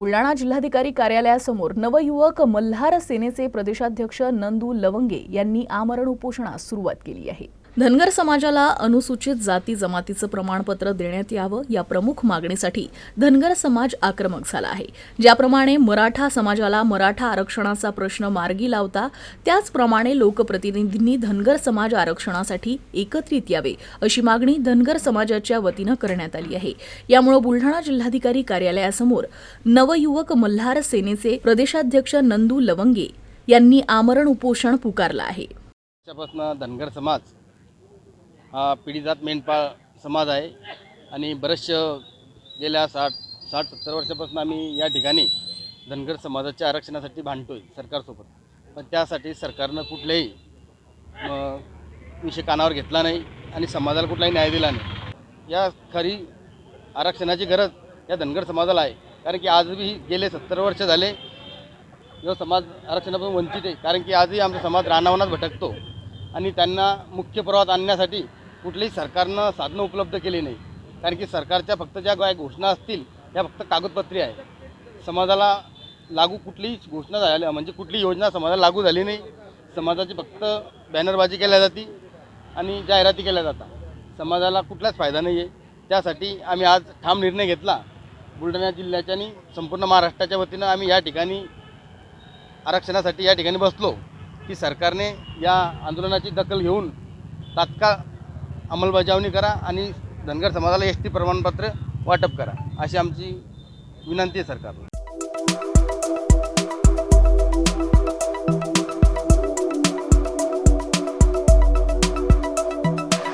बुलढाणा जिल्हाधिकारी कार्यालयासमोर नवयुवक मल्हार सेनेचे प्रदेशाध्यक्ष नंदू लवंगे यांनी आमरण उपोषणास सुरुवात केली आहे. धनगर समाजाला अनुसूचित जाती जमातीचं प्रमाणपत्र देण्यात यावं या प्रमुख मागणीसाठी धनगर समाज आक्रमक झाला आहे. ज्याप्रमाणे मराठा समाजाला मराठा आरक्षणाचा प्रश्न मार्गी लावता त्याचप्रमाणे लोकप्रतिनिधींनी धनगर समाज आरक्षणासाठी एकत्रित यावे अशी मागणी धनगर समाजाच्या वतीनं करण्यात आली आहे. यामुळे बुलढाणा जिल्हाधिकारी कार्यालयासमोर नवयुवक मल्हार सेनेचे प्रदेशाध्यक्ष नंदू लवंगे यांनी आमरण उपोषण पुकारलं आहे. धनगर समाज हा पिढीजात मेंढपाळ समाज आहे. आणि बरेचसे गेल्या साठ साठ सत्तर वर्षापासून आम्ही या ठिकाणी धनगर समाजाच्या आरक्षणासाठी भांडतो आहे सरकारसोबत. पण त्यासाठी सरकारनं कुठलेही विषय कानावर घेतला नाही आणि समाजाला कुठलाही न्याय दिला नाही. या खरी आरक्षणाची गरज या धनगर समाजाला आहे. कारण की आजही गेले सत्तर वर्ष झाले जो समाज आरक्षणापासून वंचित आहे. कारण की आजही आमचा समाज रानावनात भटकतो. आणि त्यांना मुख्य प्रवाहात आणण्यासाठी कुठलीही सरकारनं साधनं उपलब्ध केली नाही. कारण की सरकारच्या फक्त ज्या काय घोषणा असतील त्या फक्त कागदपत्री आहे समाजाला लागू कुठलीच घोषणा झाल्या म्हणजे कुठली योजना समाजाला लागू झाली नाही. समाजाची फक्त बॅनरबाजी केल्या जाते आणि जाहिराती केल्या जातात. समाजाला कुठलाच फायदा नाही आहे त्यासाठी आम्ही आज ठाम निर्णय घेतला. बुलढाणा जिल्ह्याच्या आणि संपूर्ण महाराष्ट्राच्या वतीनं आम्ही या ठिकाणी आरक्षणासाठी या ठिकाणी बसलो. की सरकारने या आंदोलनाची दखल घेऊन तात्काळ अंमलबजावणी करा आणि धनगर समाजाला एस टी प्रमाणपत्र वाटप करा अशी आमची विनंती आहे सरकारला.